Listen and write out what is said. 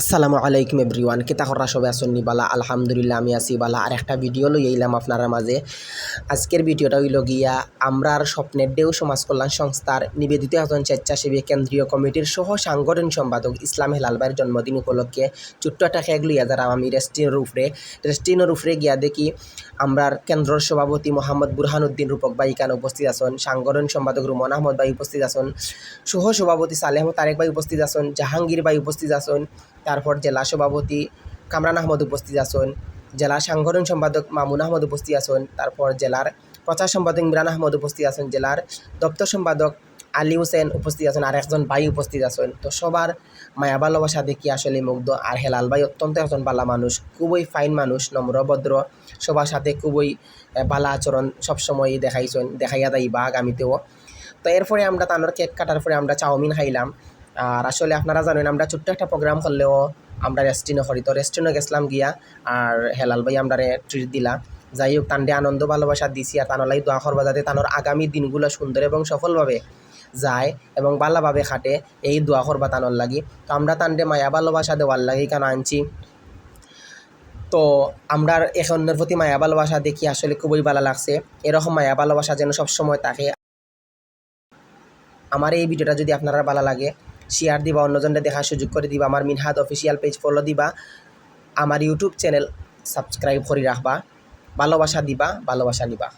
আসসালামু আলাইকুম এভরিওয়ান কেতা করা সবাই আসন্নি বালা? আলহামদুলিল্লাহ, আমি আছি বালা। আর একটা ভিডিও লই এলাম আপনারা মাঝে। আজকের ভিডিওটা হইল গিয়া আমরার স্বপ্নের ডেউ সমাজ কল্যাণ সংস্থার নিবেদিত একজন স্বেচ্ছাসেবী কেন্দ্রীয় কমিটির সহ সাংগঠনিক সম্পাদক ইসলাম হেলাল ভাইয়ের জন্মদিন উপলক্ষে ছোট্ট একটা খেগ লইয়া যারা আমি রেস্টিনের উপরে রেস্টিনের উপরে গিয়া দেখি আমরার কেন্দ্রের সভাপতি মোহাম্মদ বুরহানুদ্দিন রূপক ভাই এখানে উপস্থিত আছেন, সাংগঠনিক সম্পাদক রুমন আহমদ ভাই উপস্থিত আছেন সহ সভাপতি সালেহ তারেক ভাই উপস্থিত আছেন, জাহাঙ্গীর ভাই উপস্থিত আছেন তারপর জেলা সভাপতি কামরান আহমদ উপস্থিত আছেন জেলা সাংগঠনিক সম্পাদক মামুন আহমদ উপস্থিত আছেন, তারপর জেলার প্রচার সম্পাদক ইমরান আহমদ উপস্থিত আছেন, জেলার দপ্তর সম্পাদক আলী হোসেন উপস্থিত আছেন আর একজন ভাই উপস্থিত আছেন। তো সবার মায়া ভালোবাসা দেখি আসলে মুগ্ধ আর হেলাল ভাই অত্যন্ত একজন বালা মানুষ, খুবই ফাইন মানুষ, নম্র, ভদ্র, সবার সাথে খুবই বালা আচরণ সবসময় দেখাইছেন, দেখাইয়া দেয় বা আগামীতেও। তো এরপরে আমরা তানোর কেক কাটার পরে আমরা চাউমিন খাইলাম। আর আসলে আপনারা জানেন, আমরা ছোট্ট একটা প্রোগ্রাম করলেও আমরা রেস্টুরেন্টে করি। তো রেস্টুরেন্টে গেছিলাম গিয়া আর হেলাল ভাই আমরা ট্রিট দিলা। যাই হোক তান্ডে আনন্দ, ভালোবাসা দিছি আর তানলাই দোয়া করবা যাতে তানোর আগামী দিনগুলো সুন্দর এবং সফলভাবে যায় এবং ভালোভাবে খাটে। এই দোয়া করবা তানোর লাগি। তো আমরা তান্ডে মায়া, ভালোবাসা দেওয়ার লাগি কেন আনছি? তো আমরা এখনের প্রতি মায়া, ভালোবাসা দেখি আসলে খুবই ভালো লাগছে। এরকম মায়া, ভালোবাসা যেন সবসময় থাকে। আমার এই ভিডিওটা যদি আপনারা ভালো লাগে শেয়ার দিবা অন্যজনকে দেখার সুযোগ করে দিবা, আমার মিনহাদ অফিসিয়াল পেজ ফলো দিবা, আমার ইউটিউব চ্যানেল সাবস্ক্রাইব করে রাখবা, ভালোবাসা দিবা, ভালোবাসা নিবা।